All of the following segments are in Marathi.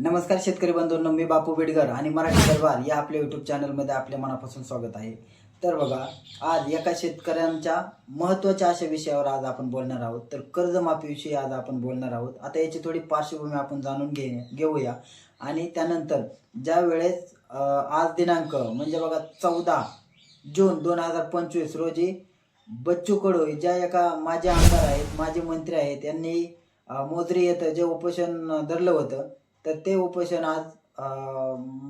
नमस्कार शेतकरी बंधूंनो मी बापू बेडगर आणि मराठी दरबार या आपल्या युट्यूब चॅनलमध्ये आपल्या मनापासून स्वागत आहे. तर बघा आज एका शेतकऱ्यांच्या महत्त्वाच्या अशा विषयावर आज आपण बोलणार आहोत. तर कर्जमाफीविषयी आज आपण बोलणार आहोत. आता याची थोडी पार्श्वभूमी आपण जाणून घे घेऊया. आणि त्यानंतर ज्या वेळेस आज दिनांक म्हणजे बघा चौदा जून दोन हजार पंचवीस रोजी बच्चू कडू ज्या एका माजी आमदार आहेत माजी मंत्री आहेत यांनी मोजरी येतं जे उपोषण धरलं होतं तर ते उपोषण आज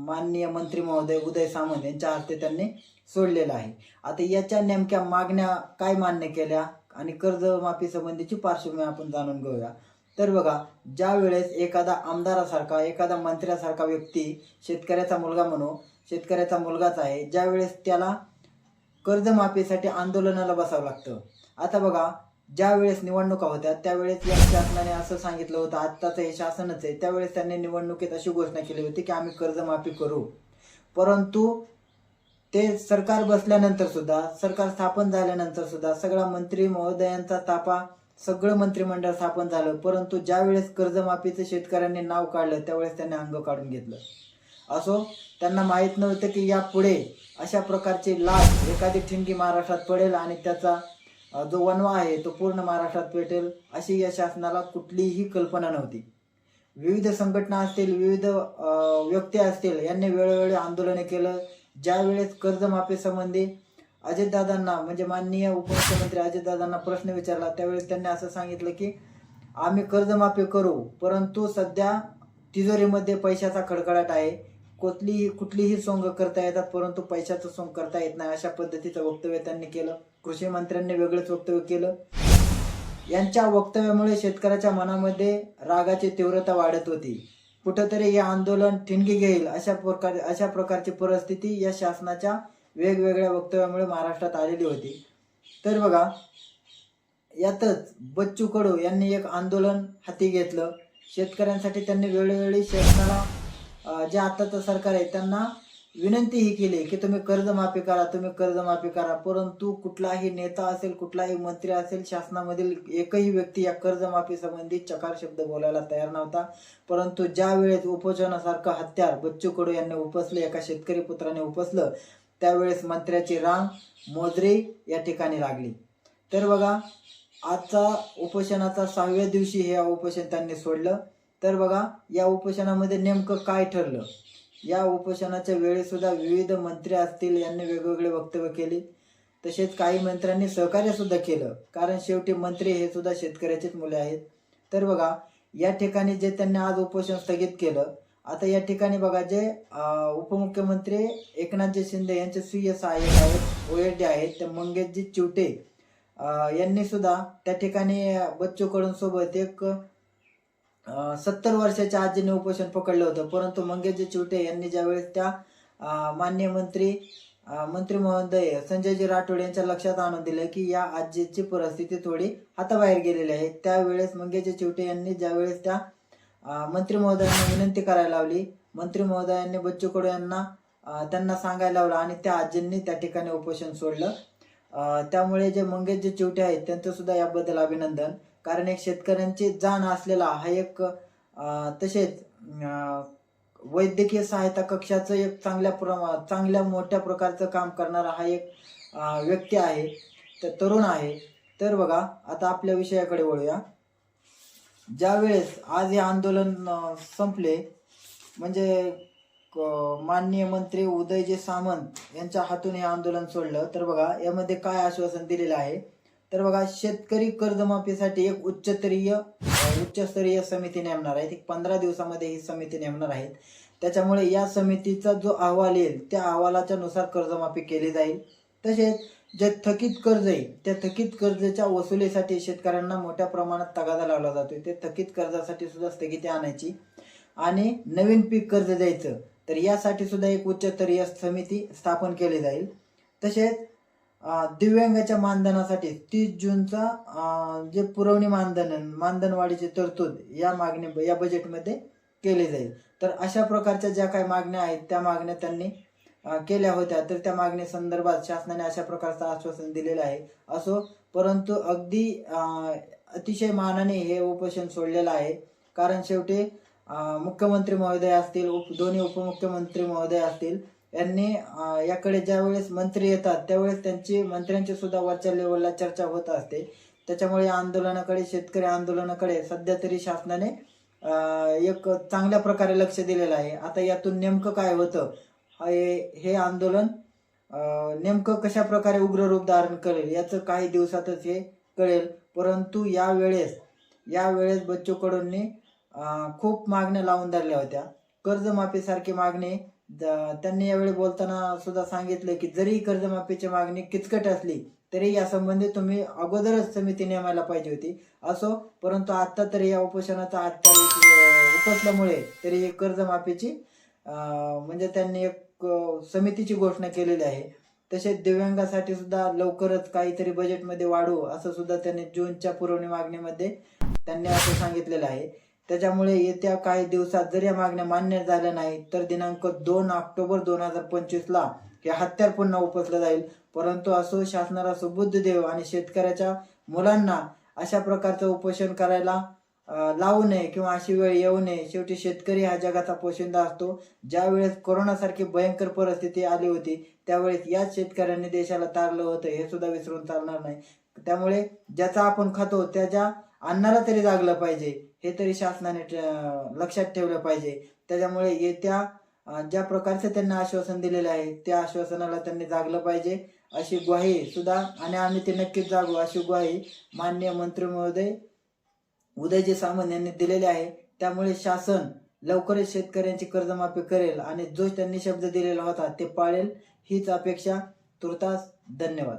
माननीय मंत्री महोदय उदय सामंत यांच्या हस्ते त्यांनी सोडलेलं आहे. आता याच्या नेमक्या मागण्या काय मान्य केल्या आणि कर्जमाफी संबंधीची पार्श्वभूमी आपण जाणून घेऊया. तर बघा ज्या वेळेस एखादा आमदारासारखा एखादा मंत्र्यासारखा व्यक्ती शेतकऱ्याचा मुलगा म्हणू शेतकऱ्याचा मुलगाच आहे ज्या वेळेस त्याला कर्जमाफीसाठी आंदोलनाला बसावं लागतं. आता बघा ज्या वेळेस निवडणुका होत्या त्यावेळेस या शासनाने असं सांगितलं होतं आत्ताचं हे शासनच आहे त्यावेळेस त्यांनी निवडणुकीत अशी घोषणा केली होती की आम्ही कर्जमाफी करू. परंतु ते सरकार बसल्यानंतर सुद्धा सरकार स्थापन झाल्यानंतर सुद्धा सगळा मंत्री महोदयांचा तापा सगळं मंत्रिमंडळ स्थापन झालं. परंतु ज्या वेळेस कर्जमाफीचं शेतकऱ्यांनी नाव काढलं त्यावेळेस त्यांनी अंग काढून घेतलं. असो त्यांना माहीत नव्हतं की यापुढे अशा प्रकारची लाभ एखादी ठिणगी महाराष्ट्रात पडेल आणि त्याचा जो वनवा आहे तो पूर्ण महाराष्ट्रात पेटेल अशी या शासनाला कुठलीही कल्पना नव्हती. विविध संघटना असतील विविध व्यक्ती असतील यांनी वेळोवेळी आंदोलने केलं. ज्या वेळेस कर्जमाफी अजितदादांना म्हणजे माननीय उपमुख्यमंत्री अजितदादांना प्रश्न विचारला त्यावेळेस त्यांनी असं सांगितलं की आम्ही कर्जमाफी करू परंतु सध्या तिजोरीमध्ये पैशाचा खडखडाट आहे. कुठलीही कुठलीही सोंग करता येतात परंतु पैशाचं सोंग करता येत नाही. अशा पद्धतीचं वक्तव्य त्यांनी केलं. कृषी मंत्र्यांनी वेगळंच वक्तव्य केलं. यांच्या वक्तव्यामुळे शेतकऱ्याच्या मनामध्ये रागाची तीव्रता वाढत होती. कुठंतरी हे आंदोलन ठिणगी घेईल अशा प्रकार अशा प्रकारची परिस्थिती या शासनाच्या वेगवेगळ्या वक्तव्यामुळे महाराष्ट्रात आलेली होती. तर बघा यातच बच्चू कडू यांनी एक आंदोलन हाती घेतलं. शेतकऱ्यांसाठी त्यांनी वेळोवेळी शासनाला जे आताचं सरकार आहे त्यांना विनंती ही केली की तुम्ही कर्जमाफी करा तुम्ही कर्जमाफी करा. परंतु कुठलाही नेता असेल कुठलाही मंत्री असेल शासनामधील एकही व्यक्ती या कर्जमाफी संबंधी चकार शब्द बोलायला तयार नव्हता. परंतु ज्या वेळेस उपोषणासारखं हत्यार बच्चू कडू यांनी उपसलं एका शेतकरी पुत्राने उपसलं त्यावेळेस मंत्र्याची रांग मोजरे या ठिकाणी लागली. तर बघा आजचा उपोषणाचा सहाव्या दिवशी हे उपोषण त्यांनी सोडलं. तर बघा या उपोषणामध्ये नेमकं काय ठरलं? या उपोषणाच्या वेळीसुद्धा विविध मंत्री असतील यांनी वेगवेगळे वक्तव्य केली. तसेच काही मंत्र्यांनी सहकार्यसुद्धा केलं. कारण शेवटी मंत्री हे सुद्धा शेतकऱ्याचेच मुले आहेत. तर बघा या ठिकाणी जे त्यांनी आज उपोषण स्थगित केलं आता या ठिकाणी बघा जे उपमुख्यमंत्री एकनाथजी शिंदे यांचे स्वीय सहाय्यक आहेत ओएडी आहेत ते मंगेशजी चिवटे यांनी सुद्धा त्या ठिकाणी बच्चू कडून सोबत एक सत्तर वर्षाच्या आजीने उपोषण पकडलं होतं. परंतु मंगेशजी चिवटे यांनी ज्यावेळेस त्या मान्य मंत्री मंत्री महोदय संजयजी राठोड यांच्या लक्षात आणून दिलं की या आजीची परिस्थिती थोडी हाताबाहेर गेलेली आहे. त्यावेळेस मंगेशजी चिवटे यांनी ज्यावेळेस त्या मंत्री महोदयांना विनंती करायला लावली मंत्री महोदयांनी बच्चू कडू यांना त्यांना सांगायला लावलं आणि त्या आजींनी त्या ठिकाणी उपोषण सोडलं. त्यामुळे जे मंगेशजी चिवटे आहेत त्यांचं सुद्धा याबद्दल अभिनंदन. कारण एक शेतकऱ्यांची जाण असलेला हा एक तसेच वैद्यकीय सहायता कक्षाचं एक चांगल्या प्रमा चांगल्या मोठ्या प्रकारचं काम करणारा हा एक व्यक्ती आहे तर तरुण आहे. तर बघा आता आपल्या विषयाकडे वळूया. ज्या वेळेस आज हे आंदोलन संपले म्हणजे माननीय मंत्री उदयजी सामंत यांच्या हातून हे आंदोलन सोडलं तर बघा यामध्ये काय आश्वासन दिलेलं आहे? तर बघा शेतकरी कर्जमाफीसाठी एक उच्चस्तरीय उच्चस्तरीय समिती नेमणार आहे. ती पंधरा दिवसामध्ये ही समिती नेमणार आहेत त्याच्यामुळे या समितीचा जो अहवाल येईल त्या अहवालाच्या नुसार कर्जमाफी केली जाईल. तसेच जे थकीत कर्ज आहे त्या थकीत कर्जाच्या वसुलीसाठी शेतकऱ्यांना मोठ्या प्रमाणात तगादा लावला जातोय. ते थकीत कर्जासाठी सुद्धा स्थगिती आणायची. आणि नवीन पीक कर्ज द्यायचं तर यासाठी सुद्धा एक उच्चस्तरीय समिती स्थापन केली जाईल. तसेच दिव्यांगाच्या मानधनासाठी तीस जूनचा जे पुरवणी मानधन मानधनवाढीची तरतूद या मागणी या बजेटमध्ये केली जाईल. तर अशा प्रकारच्या ज्या काही मागण्या आहेत त्या मागण्या त्यांनी केल्या होत्या. तर त्या मागणी संदर्भात शासनाने अशा प्रकारचं आश्वासन दिलेलं आहे. असो परंतु अगदी अतिशय मानाने हे उपोषण सोडलेलं आहे. कारण शेवटी मुख्यमंत्री महोदय असतील उप दोन्ही उपमुख्यमंत्री महोदय असतील यांनी याकडे ज्यावेळेस मंत्री येतात त्यावेळेस त्यांची मंत्र्यांची सुद्धा वरच्या लेवलला चर्चा होत असते. त्याच्यामुळे आंदोलनाकडे शेतकरी आंदोलनाकडे सध्या तरी शासनाने एक चांगल्या प्रकारे लक्ष दिलेलं आहे. आता यातून नेमकं काय होतं? हे हे आंदोलन नेमकं कशा प्रकारे उग्र रूप धारण करेल? याचं काही दिवसातच हे कळेल. परंतु यावेळेस यावेळेस बच्चू कडूंनी खूप मागण्या लावून धरल्या होत्या. कर्जमाफीसारखी मागणी त्यांनी यावेळी बोलताना सुद्धा सांगितलं की जरी कर्जमाफीची मागणी किचकट असली तरी या संबंधी तुम्ही अगोदरच समिती नेमायला पाहिजे होती. असो परंतु आता तरी या उपोषणाचा आत्ता उपसल्यामुळे तरी कर्जमाफीची म्हणजे त्यांनी एक समितीची घोषणा केलेली आहे. तसेच दिव्यांगासाठी सुद्धा लवकरच काहीतरी बजेटमध्ये वाढू असं सुद्धा त्यांनी जूनच्या पुरवणी मागणीमध्ये त्यांनी असं सांगितलेलं आहे. त्याच्यामुळे येत्या काही दिवसात जर या मागण्या मान्य झाल्या नाही तर दिनांक दोन ऑक्टोबर दोन हजार पंचवीसला हे हत्यार पुन्हा उपसलं जाईल. परंतु असो शासनाला सुबुद्ध देव आणि शेतकऱ्याच्या मुलांना अशा प्रकारचं उपोषण करायला लावू नये किंवा अशी वेळ येऊ नये. शेवटी शेतकरी हा जगाचा पोशिंदा असतो. ज्यावेळेस कोरोनासारखी भयंकर परिस्थिती आली होती त्यावेळेस याच शेतकऱ्यांनी देशाला तारलं होतं हे सुद्धा विसरून चालणार नाही. त्यामुळे ज्याचा आपण खातो त्याच्या अन्नाला तरी जागलं पाहिजे. हे तरी शासनाने लक्षात ठेवलं पाहिजे. त्याच्यामुळे येत्या ज्या प्रकारचे त्यांना आश्वासन दिलेले आहे त्या आश्वासनाला त्यांनी जागलं पाहिजे. अशी ग्वाही सुद्धा आणि आम्ही ते नक्कीच जागू. अशी ग्वाही मान्य मंत्री महोदय उदयजी सामंत यांनी दिलेली आहे. त्यामुळे शासन लवकरच शेतकऱ्यांची कर्जमाफी करेल आणि जो त्यांनी शब्द दिलेला होता ते पाळेल. हीच अपेक्षा तुर्तास. धन्यवाद.